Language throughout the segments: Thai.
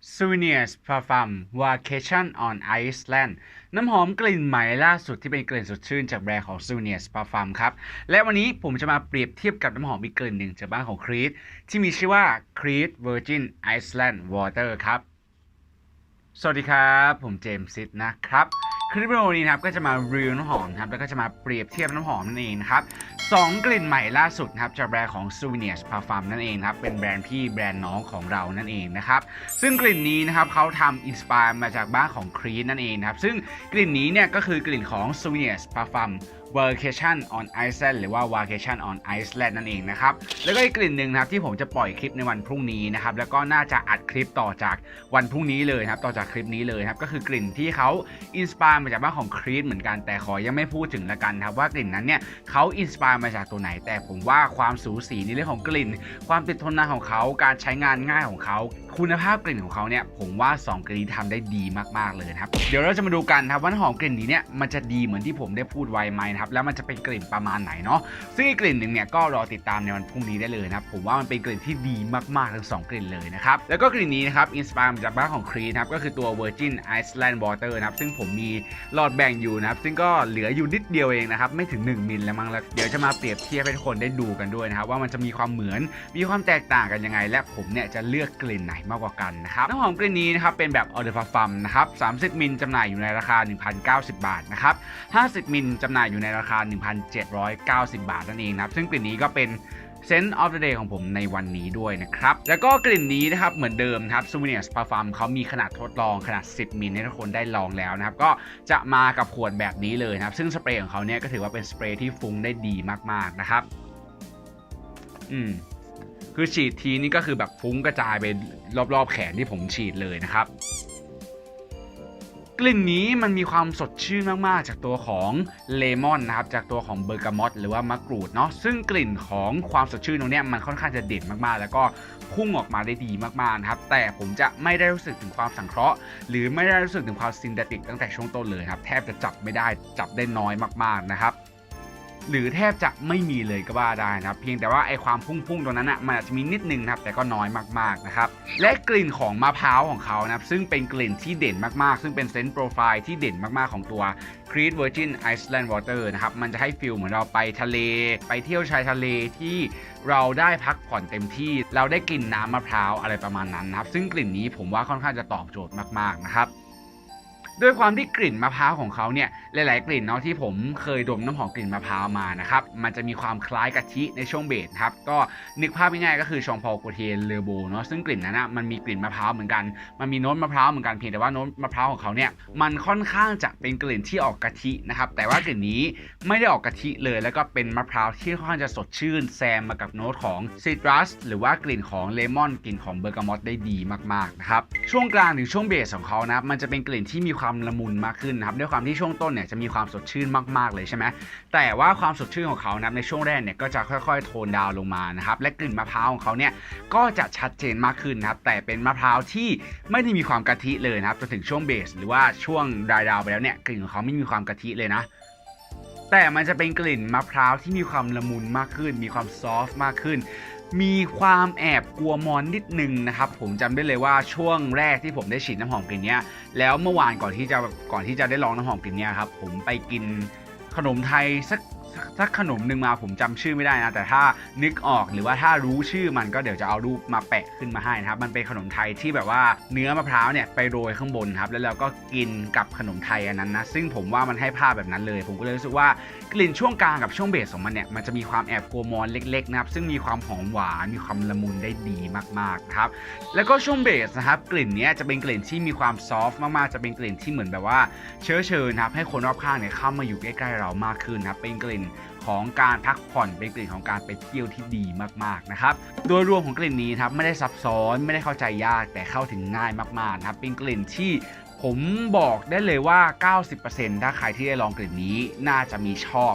Souvenirs Parfum Vacation on Iceland น้ำหอมกลิ่นใหม่ล่าสุดที่เป็นกลิ่นสดชื่นจากแบรนด์ของ Souvenirs Parfum ครับ และวันนี้ผมจะมาเปรียบเทียบกับน้ำหอมอีกกลิ่นหนึ่งจากบ้านของครีตที่มีชื่อว่า Creed Virgin Iceland Water ครับ สวัสดีครับ ผมเจมส์ซิดนะครับ คลิปวิดีโอนี้นะครับก็จะมารีวิวน้ำหอมนะครับแล้วก็จะมาเปรียบเทียบน้ำหอมนั่นเองนะครับสองกลิ่นใหม่ล่าสุดนะครับจากแบรนด์ของ Souvenirs Parfum นั่นเองครับเป็นแบรนด์พี่แบรนด์น้องของเรานั่นเองนะครับซึ่งกลิ่นนี้นะครับเขาทำอินสปายมาจากบ้านของครีนนั่นเองนะครับซึ่งกลิ่นนี้เนี่ยก็คือกลิ่นของ Souvenirs Parfum Vacation on Iceland หรือว่า Vacation on Iceland นั่นเองนะครับ แล้วก็อีกกลิ่นหนึ่งนะครับที่ผมจะปล่อยคลิปในวันพรุ่งนี้นะครับ แล้วก็น่าจะอัดคลิปต่อจากวันพรุ่งนี้เลยครับ ต่อจากคลิปนี้เลยครับ ก็คือกลิ่นที่เขาอินสปายมาจากบ้านของครี d เหมือนกัน แต่ขอยังไม่พูดถึงละกันครับว่ากลิ่นนั้นเนี่ยเขาอินสปายมาจากตัวไหน แต่ผมว่าความสูสีในเรื่องของกลิ่น ความติดทนนานของเขา การใช้งานง่ายของเขา คุณภาพกลิ่นของเขาเนี่ย ผมว่า 2 กลิ่นนี้ทำได้ดีมากๆเลยครับ เดี๋ยวเราจะมาดูกันครับว่าหอมกลิ่นนี้เนี่ยมันจะดีเหมือนที่ผมได้พูดไว้ไหมนะครับแล้วมันจะเป็นกลิ่นประมาณไหนเนาะซึ่งกลิ่นหนึ่งเนี่ยก็รอติดตามในวันพรุ่งนี้ได้เลยนะครับผมว่ามันเป็นกลิ่นที่ดีมากๆทั้งสองกลิ่นเลยนะครับแล้วก็กลิ่นนี้นะครับอินสปายมาจากบ้านของครีนะครับก็คือตัว Virgin Iceland Water นะครับซึ่งผมมีหลอดแบ่งอยู่นะครับซึ่งก็เหลืออยู่นิดเดียวเองนะครับไม่ถึง 1มิลแล้วมั้งแล้วเดี๋ยวจะมาเปรียบเทียบให้ทุกคนได้ดูกันด้วยนะครับว่ามันจะมีความเหมือนมีความแตกต่างกันยังไง และผมเนี่ยจะเลือกกลิ่นไหนมากกว่ากันนะครับน้ำหอมกลิ่นนี้นะครับเป็นแบบ Eau de Parfum นะครับ30มิลจำหน่ายอยู่ในราคา1,090 บาทนะครับ50มิลจำหน่ายอยู่ในราคา 1,790 บาทนั่นเองนะครับ ซึ่งกลิ่นนี้ก็เป็น Scent of the Day ของผมในวันนี้ด้วยนะครับ แล้วก็กลิ่นนี้นะครับ เหมือนเดิมครับ Souvenirs Parfum เขามีขนาดทดลองขนาด 10 มิลให้ทุกคนได้ลองแล้วนะครับ ก็จะมากับขวดแบบนี้เลยนะครับ ซึ่งสเปรย์ของเขาเนี่ยก็ถือว่าเป็นสเปรย์ที่ฟุ้งได้ดีมากๆนะครับ อืมคือฉีดทีนี่ก็คือแบบฟุ้งกระจายไปรอบๆแขนที่ผมฉีดเลยนะครับ กลิ่นนี้มันมีความสดชื่นมากๆ จากตัวของเลมอนนะครับ จากตัวของเบอร์กามอตหรือว่ามะกรูดเนาะ ซึ่งกลิ่นของความสดชื่นตรงนี้มันค่อนข้างจะเด่นมากๆ แล้วก็พุ่งออกมาได้ดีมากๆนะครับ แต่ผมจะไม่ได้รู้สึกถึงความสังเคราะห์ หรือไม่ได้รู้สึกถึงความซินเดติกตั้งแต่ช่วงต้นเลยครับ แทบจะจับไม่ได้ จับได้น้อยมากๆนะครับ หรือแทบจะไม่มีเลยก็ว่าได้นะครับ เพียงแต่ว่าไอความพุ่งๆตรงนั้นนะมันอาจจะมีนิดนึงนะครับแต่ก็น้อยมากๆนะครับและกลิ่นของมะพร้าวของเขานะครับซึ่งเป็นกลิ่นที่เด่นมากๆ ซึ่งเป็นเซนต์โปรไฟล์ที่เด่นมากๆของตัว Creed Virgin Iceland Water นะครับมันจะให้ฟิลเหมือนเราไปทะเล ไปเที่ยวชายทะเลที่เราได้พักผ่อนเต็มที่ เราได้กลิ่นน้ำมะพร้าวอะไรประมาณนั้นนะครับซึ่งกลิ่นนี้ผมว่าค่อนข้างจะตอบโจทย์มากๆนะครับ ด้วยความที่กลิ่นมะพร้าวของเขาเนี่ยหลาย ๆ กลิ่นเนาะที่ผมเคยดมน้ำหอมกลิ่นมะพร้าวมานะครับมันจะมีความคล้ายกะทิในช่วงเบสครับก็นึกภาพง่ายๆก็คือชองพอลโกเทนเลโบเนาะซึ่งกลิ่นนั้นนะมันมีกลิ่นมะพร้าวเหมือนกัน มันมีโน้ตมะพร้าวเหมือนกันเพียงแต่ว่าโน้ตมะพร้าวของเขาเนี่ยมันค่อนข้างจะเป็นกลิ่นที่ออกกะทินะครับแต่ว่ากลิ่นนี้ไม่ได้ออกกะทิเลย แล้วก็เป็นมะพร้าวที่ค่อนข้างจะสดชื่นแซมมากับโน้ตของซิตรัสหรือว่ากลิ่นของเลมอนกลิ่นของเบอร์กามอตได้ดีมากๆนะครับช่วงกลางถึงช่วงเบสของเขานะมันจะเป็นกลิ่นที่มีความละมุนมากขึ้นนะครับด้วยความที่ช่วงต้นเนี่ยจะมีความสดชื่นมากๆเลยใช่ไหมแต่ว่าความสดชื่นของเขานะในช่วงแรกเนี่ยก็จะค่อยๆ โทนดาวลงมานะครับและกลิ่นมะพร้าวของเขาเนี่ยก็จะชัดเจนมากขึ้นนะครับแต่เป็นมะพร้าวที่ไม่ได้มีความกะทิเลยนะครับจนถึงช่วงเบส หรือว่าช่วงดายดาวไปแล้วเนี่ยกลิ่นของเขาไม่มีความกะทิเลยนะ แต่มันจะเป็นกลิ่นมะพร้าวที่มีความละมุนมากขึ้น มีความซอฟต์มากขึ้น มีความแอบกลัวมอนนิดนึงนะครับ ผมจำได้เลยว่าช่วงแรกที่ผมได้ฉีดน้ำหอมกลิ่นเนี้ยแล้วเมื่อวานก่อนที่จะก่อนที่จะได้ลองน้ำหอมกลิ่นเนี้ยครับผมไปกินขนมไทยสัก สักขนมหนึ่งมาผมจำชื่อไม่ได้นะ แต่ถ้านึกออกหรือว่าถ้ารู้ชื่อมันก็เดี๋ยวจะเอารูปมาแปะขึ้นมาให้นะครับ มันเป็นขนมไทยที่แบบว่าเนื้อมะพร้าวเนี่ยไปโรยข้างบนครับ แล้วเราก็กินกับขนมไทยอันนั้นนะ ซึ่งผมว่ามันให้ภาพแบบนั้นเลย ผมก็เลยรู้สึกว่ากลิ่นช่วงกลางกับช่วงเบสของมันเนี่ย มันจะมีความแอบโกมอนเล็กๆนะครับ ซึ่งมีความหอมหวาน มีความละมุนได้ดีมากๆครับ แล้วก็ช่วงเบสนะครับ กลิ่นเนี้ยจะเป็นกลิ่นที่มีความซอฟต์มากๆ จะเป็นกลิ่นที่เหมือนแบบว่าเชื้อเชิญครับ ให้คนรอบข้างเนี่ยเข้ามาอยู่ใกล้ๆเรามากขึ้นนะครับ เป็นกลิ่นของการพักผ่อนเป็นกลิ่นของการไปเที่ยวที่ดีมากๆนะครับโดยรวมของกลิ่นนี้ครับไม่ได้ซับซ้อนไม่ได้เข้าใจยากแต่เข้าถึงง่ายมากๆนะครับเป็นกลิ่นที่ผมบอกได้เลยว่า 90%ถ้าใครที่ได้ลองกลิ่นนี้น่าจะมีชอบ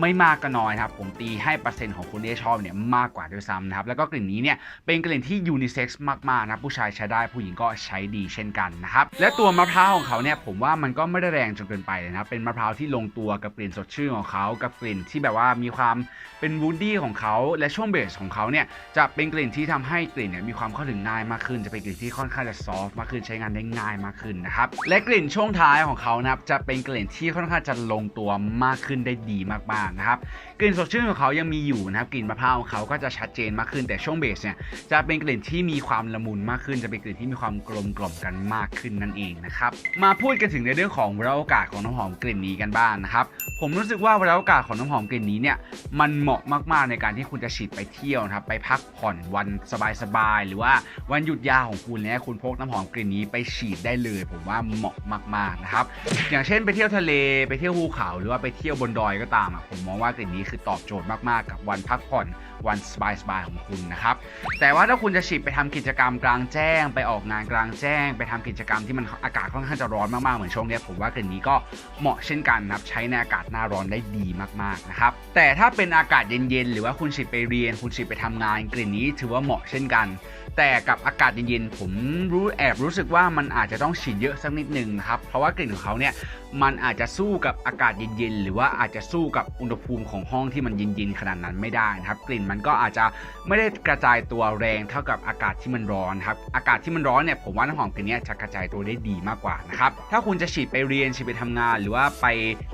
ไม่มากก็น้อยครับ ผมตีให้เปอร์เซ็นต์ของคนที่ชอบเนี่ยมากกว่าด้วยซ้ำนะครับ แล้วก็กลิ่นนี้เนี่ยเป็นกลิ่นที่ยูนิเซ็กซ์มากๆนะครับผู้ชายใช้ได้ผู้หญิงก็ใช้ดีเช่นกันนะครับ และตัวมะพร้าวของเขาเนี่ยผมว่ามันก็ไม่ได้แรงจนเกินไปเลยนะครับเป็นมะพร้าวที่ลงตัวกับกลิ่นสดชื่นของเขา กับกลิ่นที่แบบว่ามีความเป็นวูดดี้ของเขา และช่วงเบสของเขาเนี่ยจะเป็นกลิ่นที่ทำให้กลิ่นเนี่ยมีความเข้าถึงง่ายมากขึ้น จะเป็นกลิ่นที่ค่อนข้างจะซอฟต์มากขึ้นใช้งานได้ง่ายมากขึ้นนะครับและกลิ่นช่วงท้ายของเขานะครับจะเป็นกลิ่นที่ค่อนข้างจะลงตัวมากขึ้นได้ดีมากๆนะครับกลิ่นสดชื่นของเขายังมีอยู่นะครับกลิ่นมะพร้าวของเขาก็จะชัดเจนมากขึ้น แต่ช่วงเบสเนี่ยจะเป็นกลิ่นที่มีความละมุนมากขึ้น จะเป็นกลิ่นที่มีความกลมกล่อมกันมากขึ้นนั่นเองนะครับมาพูดกันถึงในเรื่องของเวลาโอกาสของน้ำหอมกลิ่นนี้กันบ้างนะครับผมรู้สึกว่าเวลาโอกาสของน้ำหอมกลิ่นนี้เนี่ยมันเหมาะมากๆในการที่คุณจะฉีดไปเที่ยวนะครับไปพักผ่อนวันสบายๆหรือว่าวันหยุดยาวของคุณเนี่ยคุณพกน้ำหอมกลิ่นนี้ไปฉีดได้เลย ผมว่าเหมาะมากๆนะครับอย่างเช่นไปเที่ยวทะเลไปเที่ยวภูเขาหรือว่าไปเที่ยวบนดอยก็ตามอะผมมองว่ากลิ่นนี้คือตอบโจทย์มากๆกับวันพักผ่อน วันสบายๆของคุณนะครับ แต่ว่าถ้าคุณจะฉีดไปทำกิจกรรมกลางแจ้ง ไปออกงานกลางแจ้ง ไปทำกิจกรรมที่มันอากาศค่อนข้างจะร้อนมากๆเหมือนช่วงนี้ผมว่ากลิ่นนี้ก็เหมาะเช่นกันนะครับใช้ในอากาศหน้าร้อนได้ดีมากๆนะครับแต่ถ้าเป็นอากาศเย็นๆหรือว่าคุณฉีดไปเรียน คุณฉีดไปทำงานกลิ่นนี้ถือว่าเหมาะเช่นกัน แต่กับอากาศเย็นๆผมรู้แอบรู้สึกว่ามันอาจจะต้องฉีดเยอะสักนิดนึงนะครับเพราะว่ากลิ่นของเขาเนี่ยมันอาจจะสู้กับอากาศเย็นๆหรือว่าอาจจะสู้กับอุณหภูมิของห้องที่มันเย็นๆขนาดนั้นไม่ได้นะครับกลิ่นมันก็อาจจะไม่ได้กระจายตัวแรงเท่ากับอากาศที่มันร้อนครับอากาศที่มันร้อนเนี่ยผมว่าน้ำหอมกลิ่นนี้จะกระจายตัวได้ดีมากกว่านะครับถ้าคุณจะฉีดไปเรียนฉีดไปทำงาน หรือว่าไป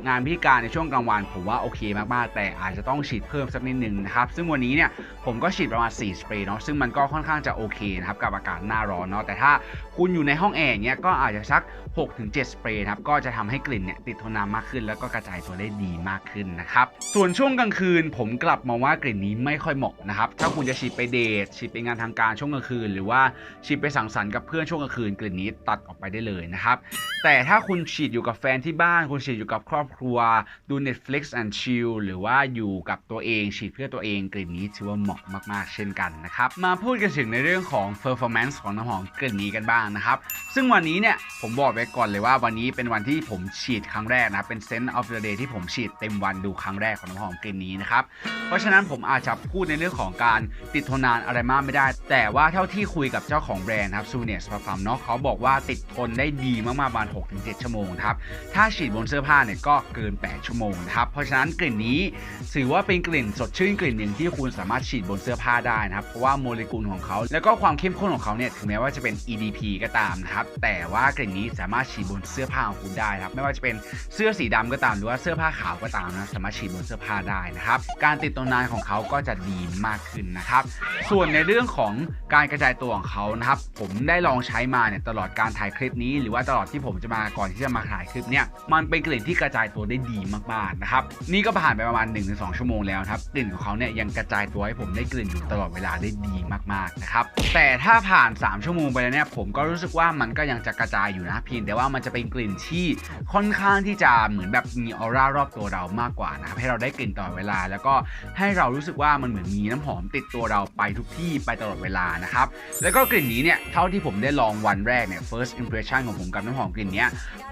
งานพิธีการในช่วงกลางวันผมว่าโอเคมากๆ แต่อาจจะต้องฉีดเพิ่มสักนิดนึงนะครับซึ่งวันนี้เนี่ยผมก็ฉีดประมาณ 4 สเปรย์เนาะซึ่งมันก็ค่อนข้างจะโอเคนะครับกับอากาศหน้าร้อนเนาะแต่ถ้าคุณอยู่ในห้องแอร์เนี่ยก็อาจจะสัก6-7 สเปรย์ครับก็จะทำให้กลิ่นเนี่ยติดทนนานมากขึ้น แล้วก็กระจายตัวได้ดีมากขึ้นนะครับส่วนช่วงกลางคืน ผมกลับมองว่ากลิ่นนี้ไม่ค่อยเหมาะนะครับถ้าคุณจะฉีดไปเดทฉีดไปงานทางการช่วงกลางคืน หรือว่าฉีดไปสังสรรค์กับเพื่อนช่วงกลางคืนกลิ่นนี้ตัดออกไปได้เลยนะครับแต่ถ้าคุณฉีดอยู่กับแฟนที่บ้าน คุณฉีดอยู่กับครอบครัว ดู Netflix and chill หรือว่าอยู่กับตัวเองฉีดเพื่อตัวเองกลิ่นนี้ถือว่าเหมาะมากๆ เช่นกันนะครับมาพูดกันถึงในเรื่องของ performance ของน้ำหอมกลิ่นนี้กันบ้างนะครับซึ่งวันนี้เนี่ยผมบอกไว้ก่อนเลยว่าวันนี้เป็นวันที่ผมฉีดครั้งแรกนะครับเป็น Scent of the Day ที่ผมฉีดเต็มวันดูครั้งแรกของน้ำหอมกลิ่นนี้นะครับ เพราะฉะนั้นผมอาจจะพูดในเรื่องของการติดทนนานอะไรมากไม่ได้ แต่ว่าเท่าที่คุยกับเจ้าของแบรนด์ครับ s o u v e n i r s Parfum เนาะเขาบอกว่าติดทนได้ดีมากๆประมาณ6-7 ชั่วโมงครับ ถ้าฉีดบนเสื้อผ้าเนี่ยก็เกิน 8 ชั่วโมงนะครับ เพราะฉะนั้นกลิ่นนี้ถือว่าเป็นกลิ่นสดชื่นกลิ่นหนึ่งที่คุณสามารถฉีดบนเสื้อผ้าได้นะครับ เพราะว่าโมเลกุลของเขา แล้วก็ความเข้มข้นของเขาเนี่ยถึงแม้ว่าจะเป็น EDP ก็ตามนะครับ แต่ว่ากลิ่นนี้สามารถฉีดบนเสื้อผ้าของคุณได้ครับไม่ว่าจะเป็นเสื้อสีดำก็ตามหรือว่าเสื้อผ้าขาวก็ตามนะสามารถฉีดบนเสื้อผ้าได้นะครับการติดตัวนานของเขาก็จะดีมากขึ้นนะครับ ส่วนในเรื่องของการกระจายตัวของเขานะครับ ผมได้ลองใช้มาเนี่ยตลอดการถ่ายคลิปนี้ หรือว่าตลอดที่ผมจะมาก่อนที่จะมาถ่ายคลิปเนี่ยมันเป็นกลิ่นที่กระจายตัวได้ดีมากๆนะครับนี่ก็ผ่านไปประมาณ 1-2 ชั่วโมงแล้วครับกลิ่นของเขาเนี่ยยังกระจายตัวให้ผมได้กลิ่นอยู่ตลอดเวลาได้ดีมากๆนะครับแต่ถ้าผ่าน 3 ชั่วโมงไปแล้วเนี่ยผมก็รู้สึกว่ามันก็ยังจะกระจายอยู่นะเพียงแต่ว่ามันจะเป็นกลิ่นที่ค่อนข้างที่จะเหมือนแบบมีออร่ารอบตัวเรามากกว่านะครับให้เราได้กลิ่นตลอดเวลา แล้วก็ให้เรารู้สึกว่ามันเหมือนมีน้ำหอมติดตัวเราไปทุกที่ไปตลอดเวลานะครับแล้วก็กลิ่นนี้เนี่ยเท่าที่ผมได้ลองวันแรกเนี่ย first impression ของผมกับน้ำหอมกลิ่นเนี้ย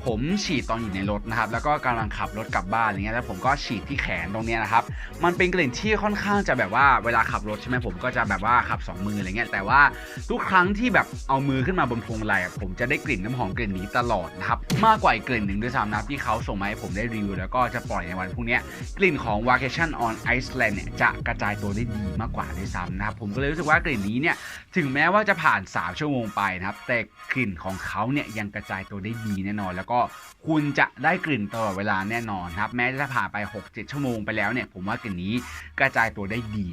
ผมฉีดตอนอยู่ในรถนะครับแล้วก็กำลังขับรถกลับบ้านอะไรเงี้ยแล้วผมก็ฉีดที่แขนตรงเนี้ยนะครับมันเป็นกลิ่นที่ค่อนข้างจะแบบว่าเวลาขับรถใช่ไหมผมก็จะแบบว่าขับสองมืออะไรเงี้ยแต่ว่าทุกครั้งที่แบบเอามือขึ้นมาบนพวงมาลัยอะผมจะได้กลิ่นน้ำหอมกลิ่นนี้ตลอดนะครับมากกว่าอีกกลิ่นหนึ่งด้วยซ้ำนะที่เขาส่งมาให้ผมได้รีวิวแล้วก็จะปล่อยในวันพรุ่งนี้กลิ่นของ Vacation on Iceland เนี่ยจะกระจายตัวได้ดีมากกว่าด้วยซ้ำนะครับผมก็เลยรู้สึกว่ากลิ่นนี้เนี่ยถึงแม้ว่าจะผ่าน 3 ชั่วโมงไปนะครับแต่กลิ่นของเขาเนี่ยยังกระจายตัวได้ดีแน่นอน แล้วก็คุณจะได้กลิ่นตลอดเวลาแน่นอนครับแม้จะผ่านไป 6-7 ชั่วโมงไปแล้วเนี่ยผมว่ากลิ่นนี้กระจายตัวได้ดี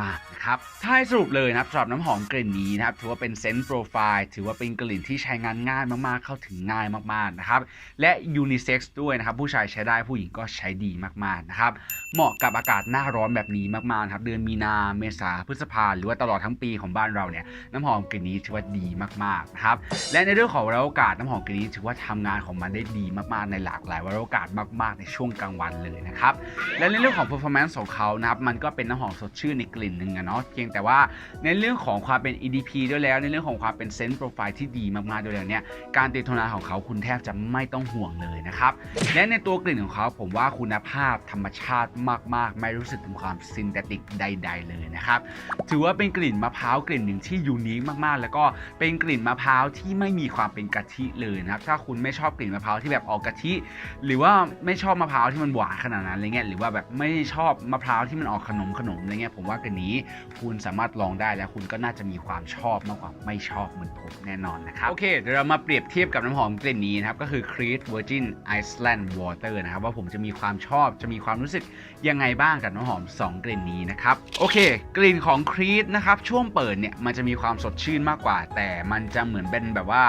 มากๆนะครับถ้าให้สรุปเลยนะครับสำหรับน้ำหอมกลิ่นนี้นะครับถือว่าเป็นเซนต์โปรไฟล์ถือว่าเป็นกลิ่นที่ใช้งานง่ายมากๆเข้าถึงง่ายมากๆนะครับ และยูนิเซ็กซ์ด้วยนะครับ ผู้ชายใช้ได้ผู้หญิงก็ใช้ดีมากๆนะครับ เหมาะกับอากาศหน้าร้อนแบบนี้มากๆครับเดือนมีนาเมษาพฤษภาหรือว่าตลอดทั้งปีของบ้านเราเนี่ยน้ำหอมกลิ่นนี้ถือว่าดีมากๆนะครับและในเรื่องของวาระโอกาสน้ำหอมกลิ่นนี้ถือว่าทำงานของมันได้ดีมากๆในหลากหลายวาระโอกาสมาก ๆ ในช่วงกลางวันเลยนะครับและในเรื่องของ performance ของเขานะครับมันก็เป็นน้ำหอมสดชื่นในกลิ่นหนึ่งอะเนาะเพียงแต่ว่าในเรื่องของความเป็น EDP ด้วยแล้วในเรื่องของความเป็นเซนต์โปรไฟล์ที่ดีมากๆโดยอย่างเนี้ยการติดทนนานของเขาคุณแทบจะไม่ต้องห่วงเลยนะครับ และในตัวกลิ่นของเขาผมว่าคุณภาพธรรมชาติมาก ๆ ไม่รู้สึกถึงความซินเทติกใด ๆ เลยนะครับ ถือว่าเป็นกลิ่นมะพร้าวกลิ่นหนึ่งที่ยูนิคมากๆ แล้วก็เป็นกลิ่นมะพร้าวที่ไม่มีความเป็นกะทิเลยนะครับ ถ้าคุณไม่ชอบกลิ่นมะพร้าวที่แบบออกกะทิ หรือว่าไม่ชอบมะพร้าวที่มันหวานขนาดนั้นอะไรเงี้ย หรือว่าแบบไม่ชอบมะพร้าวที่มันออกขนมขนมอะไรเงี้ย ผมว่ากลิ่นนี้คุณสามารถลองได้แล้วคุณก็น่าจะมีความชอบมากกว่าไม่ชอบเหมือนผมแน่นอนนะครับ โอเค เดี๋ยวเรามาเปรียบเทียบกับน้ำหอมอมกลิ่นนี้นะครับ ก็คือ Creed Virgin Iceland Water นะครับ ว่าผมจะมีความชอบจะมีความรู้สึกยังไงบ้างกับน้ำหอม 2 กลิ่นนี้นะครับ โอเค กลิ่นของ Creed นะครับ ช่วงเปิดเนี่ย มันจะมีความสดชื่นมากกว่า แต่มันจะเหมือนเป็นแบบว่า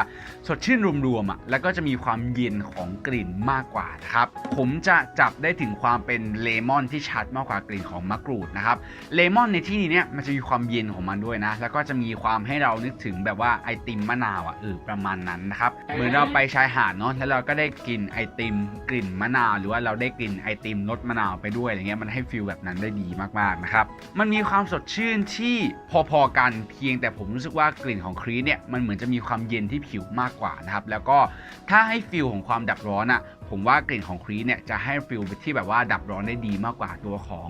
สดชื่นรวมๆอะแล้วก็จะมีความเย็นของกลิ่นมากกว่านะครับผมจะจับได้ถึงความเป็นเลมอนที่ชัดมากกว่ากลิ่นของมะกรูดนะครับเลมอนในที่นี้เนี่ยมันจะมีความเย็นของมันด้วยนะ แล้วก็จะมีความให้เรานึกถึงแบบว่าไอติมมะนาวอะเออประมาณนั้นนะครับเหมือนเราไปชายหาดเนาะแล้วเราก็ได้กลิ่นไอติม กลิ่นมะนาว หรือว่าเราได้กลิ่นไอติมรสมะนาวไปด้วยอะไรเงี้ยมันให้ฟีลแบบนั้นได้ดีมากๆนะครับมันมีความสดชื่นที่พอๆกันเพียงแต่ผมรู้สึกว่ากลิ่นของครีสเนี่ยมันเหมือนจะมีความเย็นที่ผิวมากกว่านะครับแล้วก็ถ้าให้ฟีลของความดับร้อนอะผมว่ากลิ่นของครีสเนี่ยจะให้ฟีลที่แบบว่าดับร้อนได้ดีมากกว่าตัวของ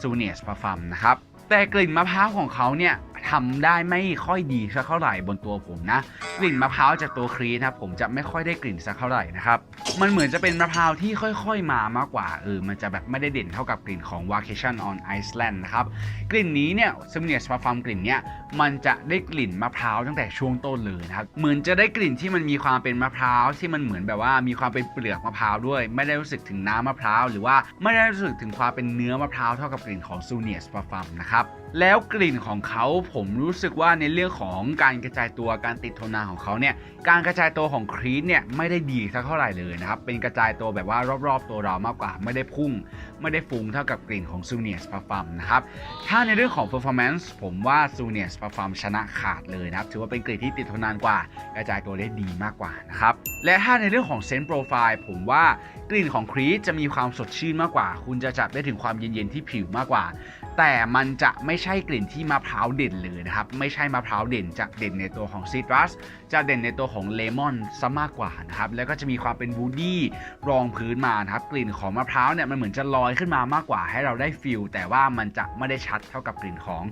ซูเนียสพาฟัมนะครับแต่กลิ่นมะพร้าวของเขาเนี่ย ทำได้ไม่ค่อยดีสักเท่าไหร่บนตัวผมนะ กลิ่นมะพร้าวจากตัวครีสนะผมจะไม่ค่อยได้กลิ่นสักเท่าไหร่นะครับมันเหมือนจะเป็นมะพร้าวที่ค่อยๆมามากกว่าเออมันจะแบบไม่ได้เด่นเท่ากับกลิ่นของ Vacation on Iceland นะครับกลิ่นนี้เนี่ยซิมเนียสพาฟาร์มกลิ่นเนี่ยมันจะได้กลิ่นมะพร้าวตั้งแต่ช่วงต้นเลยนะครับเหมือนจะได้กลิ่นที่มันมีความเป็นมะพร้าวที่มันเหมือนแบบว่ามีความเป็นเปลือกมะพร้าวด้วย ไม่ได้รู้สึกถึงน้ำมะพร้าวหรือว่าไม่ได้รู้สึกถึงความเป็นเนื้อมะพร้าวเท่ากับกลิ่นของซูเนียสพาฟาร์มนะครับ แล้วกลิ่นของเขาผมรู้สึกว่าในเรื่องของการกระจายตัวการติดโทนนานของเขาเนี่ยการกระจายตัวของครีสเนี่ยไม่ได้ดีสักเท่าไหร่เลยนะครับเป็นกระจายตัวแบบว่ารอบๆ ตัวเรามากกว่าไม่ได้พุ่ง ไม่ได้ฟุ้งเท่ากับกลิ่นของซูเนียสพาฟาร์มนะครับถ้าในเรื่องของ performance ผมว่าซูเนียสพาฟาร์มชนะขาดเลยนะครับถือว่าเป็นกลิ่นที่ติดทนนานกว่า กระจายตัวได้ดีมากกว่านะครับและถ้าในเรื่องของเซนต์โปรไฟล์ผมว่ากลิ่นของครีสจะมีความสดชื่นมากกว่า คุณจะจับได้ถึงความเย็นๆที่ผิวมากกว่า แต่มันจะไม่ใช่กลิ่นที่มะพร้าวเด่นเลยนะครับ ไม่ใช่มะพร้าวเด่นจะเด่นในตัวของซิตรัสจะเด่นในตัวของเลมอนซะมากกว่านะครับ แล้วก็จะมีความเป็นวูดดี้รองพื้นมานะครับ กลิ่นของมะพร้าวเนี่ยมันเหมือนจะลอยขึ้นมามากกว่าให้เราได้ฟิลแต่ว่ามันจะไม่ได้ชัดเท่ากับกลิ่นของ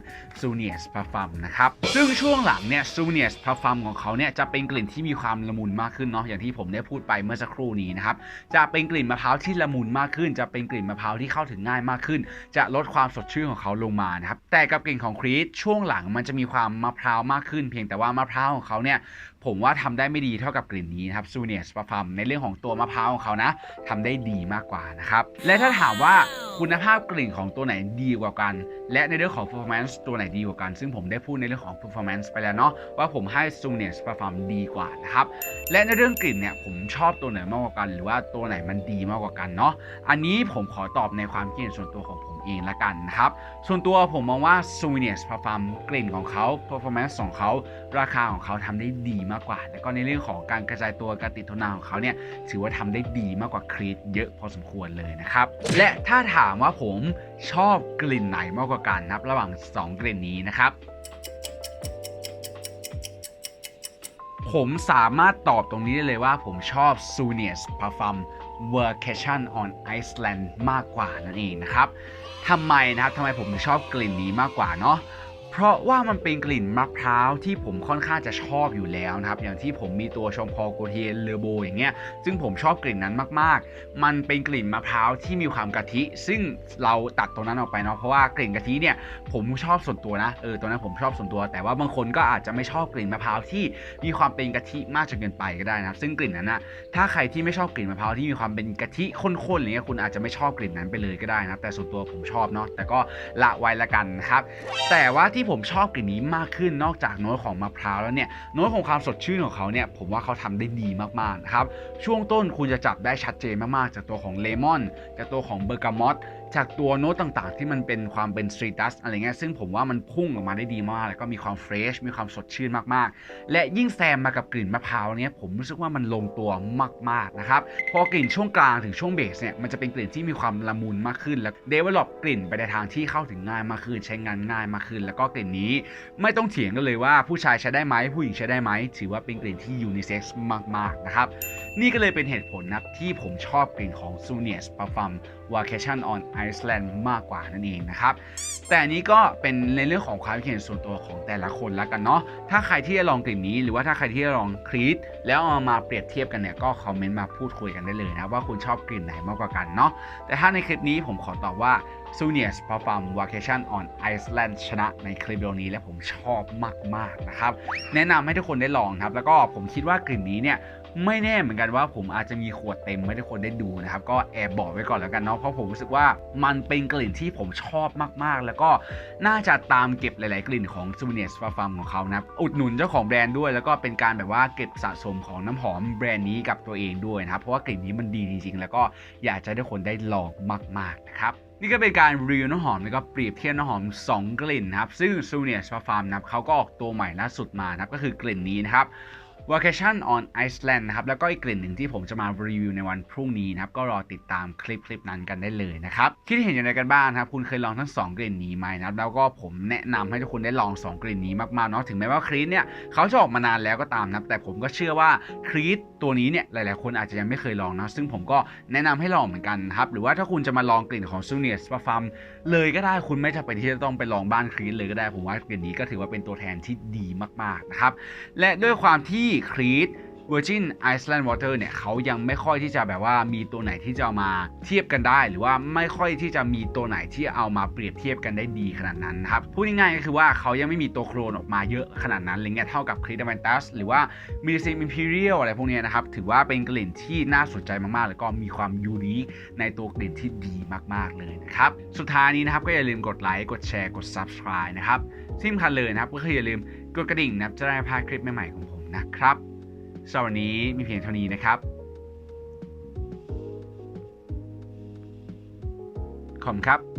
ซูเนียสพาฟัมนะครับ ซึ่งช่วงหลังเนี่ยซูเนียสพาฟัมของเขาเนี่ยจะเป็นกลิ่นที่มีความละมุนมากขึ้นเนาะอย่างที่ผมได้พูดไปเมื่อสักครู่นี้นะครับจะเป็นกลิ่นมะพร้าวที่ละมุนมากขึ้น จะเป็นกลิ่นมะพร้าวที่เข้าถึงง่ายมากขึ้น จะลดความสดชื่นของเขาลงมานะครับแต่กับกลิ่นของครีสช่วงหลังมันจะมีความมะพร้าวมากขึ้น เพียงแต่ว่ามะพร้าวของเขาเนี่ยผมว่าทำได้ไม่ดีเท่ากับกลิ่นนี้นะครับซูเนียสปาฟัมในเรื่องของตัวมะพร้าวของเขานะทำได้ดีมากกว่านะครับและถ้าถามว่าคุณภาพกลิ่นของตัวไหนดีกว่ากัน และในเรื่องของ performance ตัวไหนดีกว่ากัน ซึ่งผมได้พูดในเรื่องของ performance ไปแล้วเนาะว่าผมให้ซูเนียสปาฟัมดีกว่านะครับและในเรื่องกลิ่นเนี่ยผมชอบตัวไหนมากกว่ากัน หรือว่าตัวไหนมันดีมากกว่ากันเนาะอันนี้ผมขอตอบในความคิดเห็นส่วนตัวของผม เองละกันนะครับ ส่วนตัวผมมองว่าซูเนียสปาฟัมกลิ่นของเขา performance ของเขาราคาของเขาทำได้ดีมากกว่า แล้วก็ในเรื่องของการกระจายตัวการติดทนนานของเขาเนี่ยถือว่าทำได้ดีมากกว่าครีดเยอะพอสมควรเลยนะครับ และถ้าถามว่าผมชอบกลิ่นไหนมากกว่ากันนะครับระหว่าง 2 กลิ่นนี้นะครับผมสามารถตอบตรงนี้ได้เลยว่าผมชอบ s u n i u s Parfum Vacation on Iceland มากกว่านั่นเองนะครับ ทำไมนะครับทำไมผมถึงชอบกลิ่นนี้มากกว่าเนาะ เพราะว่ามันเป็นกลิ่นมะพร้าวที่ผมค่อนข้างจะชอบอยู่แล้วนะครับ อย่างที่ผมมีตัวชมพอโกเทียเลโบอย่างเงี้ย ซึ่งผมชอบกลิ่นนั้นมากๆ มันเป็นกลิ่นมะพร้าวที่มีความกะทิ ซึ่งเราตัดตรงนั้นออกไปเนาะ เพราะว่ากลิ่นกะทิเนี่ยผมชอบส่วนตัวนะ เออ ตัวนั้นผมชอบส่วนตัว แต่ว่าบางคนก็อาจจะไม่ชอบกลิ่นมะพร้าวที่มีความเป็นกะทิมากจนเกินไปก็ได้นะครับซึ่งกลิ่นนั้นนะถ้าใครที่ไม่ชอบกลิ่นมะพร้าวที่มีความเป็นกะทิข้นๆอะไรเงี้ย คุณอาจจะไม่ชอบกลิ่นนั้นไปเลยก็ได้นะ แต่ส่วนตัวผมชอบเนาะ แต่ก็ละไว้ละกันครับ แต่ว่าที่ผมชอบกลิ่นนี้มากขึ้นนอกจากโน้ตของมะพร้าวแล้วเนี่ยโน้ตของความสดชื่นของเขาเนี่ยผมว่าเขาทำได้ดีมากๆนะครับช่วงต้นคุณจะจับได้ชัดเจนมากๆ จากตัวของเลมอนจากตัวของเบอร์กามอต จากตัวโน้ตต่างๆ ที่มันเป็นความเป็นสตรีทัสอะไรเงี้ยซึ่งผมว่ามันพุ่งออกมาได้ดีมาก แล้วก็มีความเฟรชมีความสดชื่นมากๆ และยิ่งแซมมากับกลิ่นมะพร้าวเนี้ยผมรู้สึกว่ามันลงตัวมากๆนะครับพอกลิ่นช่วงกลางถึงช่วงเบสเนี่ยมันจะเป็นกลิ่นที่มีความละมุนมากขึ้น แล้วเดเวลลอปกลิ่นไปในทางที่เข้าถึงง่ายมากขึ้นใช้งานง่ายมากขึ้น แล้วก็กลิ่นนี้ไม่ต้องเถียงกันเลยว่าผู้ชายใช้ได้ไหมผู้หญิงใช้ได้ไหมถือว่าเป็นกลิ่นที่ยูนิเซ็กซ์มากๆนะครับ นี่ก็เลยเป็นเหตุผลนะครับที่ผมชอบกลิ่นของ s u n i e s Parfum Vacation on Iceland มากกว่านั่นเองนะครับ แต่นี้ก็เป็นในเรื่องของความคิดเห็นส่วนตัวของแต่ละคนแล้วกันเนาะถ้าใครที่จะลองกลิ่นนี้ หรือว่าถ้าใครที่จะลองครีตแล้วเอามาเปรียบเทียบกันเนี่ยก็คอมเมนต์มาพูดคุยกันได้เลยนะว่าคุณชอบกลิ่นไหนมากกว่ากันเนาะแต่ถ้าในคลิปนี้ผมขอตอบว่า s u n i e s Parfum Vacation on Iceland ชนะในคลิปวิดีโอนี้และผมชอบมากๆนะครับแนะนำให้ทุกคนได้ลองครับแล้วก็ผมคิดว่ากลิ่นนี้เนี่ย ไม่แน่เหมือนกันว่าผมอาจจะมีขวดเต็มให้ทุกคนได้ดูนะครับ ก็แอบบอกไว้ก่อนแล้วกันเนาะเพราะผมรู้สึกว่ามันเป็นกลิ่นที่ผมชอบมากๆ แล้วก็น่าจะตามเก็บหลาย ๆ กลิ่นของ s u n i e s Parfum ของเขานะครับอุดหนุนเจ้าของแบรนด์ด้วย แล้วก็เป็นการแบบว่าเก็บสะสมของน้ำหอมแบรนด์นี้กับตัวเองด้วยนะครับเพราะว่ากลิ่นนี้มันดีจริงๆแล้วก็อยากจะให้คนได้ลองมาก ๆ นะครับนี่ก็เป็นการรีวิวน้ำหอมแล้วก็เปรียบเทียบน้ำหอม 2 กลิ่นนะครับซึ่ง s u n i e s Parfum นะครับเขาก็ออกตัวใหม่ล่าสุดมานะครับก็คือกลิ่นนี้นะครับ Vacation on Iceland นะครับ แล้วก็อีกกลิ่นหนึ่งที่ผมจะมารีวิวในวันพรุ่งนี้นะครับ ก็รอติดตามคลิปคลิปนั้นกันได้เลยนะครับ คิดเห็นอย่างไรกันบ้างนะครับ คุณเคยลองทั้ง 2 กลิ่นนี้ไหมนะครับ แล้วก็ผมแนะนำให้ทุกคนได้ลอง 2 กลิ่นนี้มากๆเนาะ ถึงแม้ว่าครีตเนี่ยเขาจะออกมานานแล้วก็ตามนะ แต่ผมก็เชื่อว่าครีตตัวนี้เนี่ยหลาย ๆ คนอาจจะยังไม่เคยลองนะ ซึ่งผมก็แนะนำให้ลองเหมือนกันครับ หรือว่าถ้าคุณจะมาลองกลิ่นของ s u n i e s Parfum เลยก็ได้คุณไม่จำเป็นที่จะต้องไปลองบ้านครีตเลยก็ได้ ผมว่ากลิ่นนี้ก็ถือว่าเป็นตัวแทนที่ดีมากๆนะครับ และด้วยความที่ครีต Virgin Iceland Water เนี่ยเขายังไม่ค่อยที่จะแบบว่ามีตัวไหนที่จะเอามาเทียบกันได้ หรือว่าไม่ค่อยที่จะมีตัวไหนที่เอามาเปรียบเทียบกันได้ดีขนาดนั้นครับพูดง่ายๆก็คือว่าเขายังไม่มีตัวโครนออกมาเยอะขนาดนั้นอะไรเงี้ยเท่ากับ c r e d a m a n t u s หรือว่า m i l l i s i m Imperial อะไรพวกนี้นะครับ ถือว่าเป็นกลิ่นที่น่าสนใจมากๆ แล้วก็มีความยูนิคในตัวกลิ่นที่ดีมากๆเลยนะครับสุดท้ายนี้นะครับก็อย่าลืมกดไลค์กดแชร์กด Subscribe นะครับที่สำคัญเลยนะครับก็คืออย่าลืมกดกระดิ่งนะครับจะได้พลาดคลิปใหม่ๆของผม นะครับสำหรับวันนี้มีเพียงเท่านี้นะครับ ขอบคุณครับ